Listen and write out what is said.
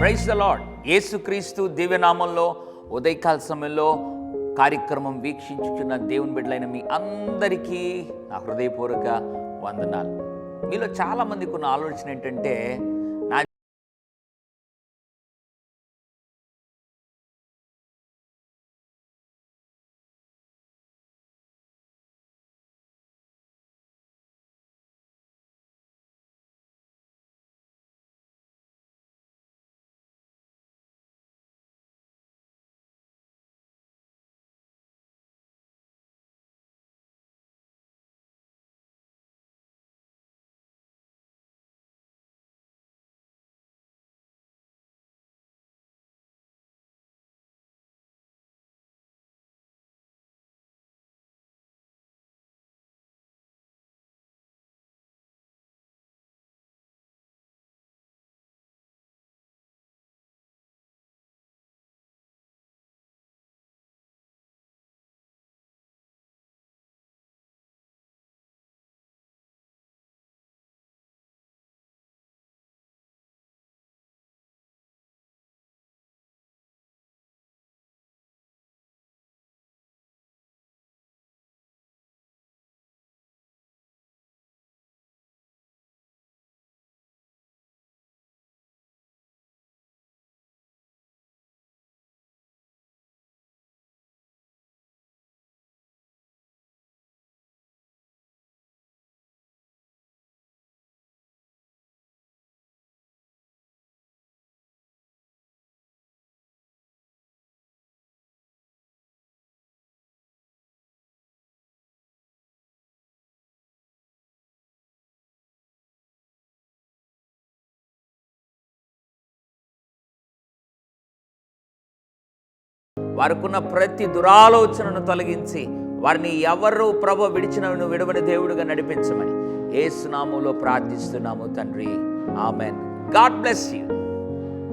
Praise the lord యేసుక్రీస్తు దివ్యనామంలో ఉదయకాల సమయంలో కార్యక్రమం వీక్షించుచున్న దేవుని బిడ్డలైన మీ అందరికీ నా హృదయపూర్వక వందనాలు. మీలో చాలామందికి ఉన్న ఆలోచన ఏంటంటే వారికున్న ప్రతి దురాలోచనను తొలగించి వారిని ఎవరు ప్రభు విడిచినను విడవని దేవుడిగా నడిపించమని. ఏసునామంలో ప్రార్థిస్తున్నాము తండ్రి. ఆమెన్. God bless you.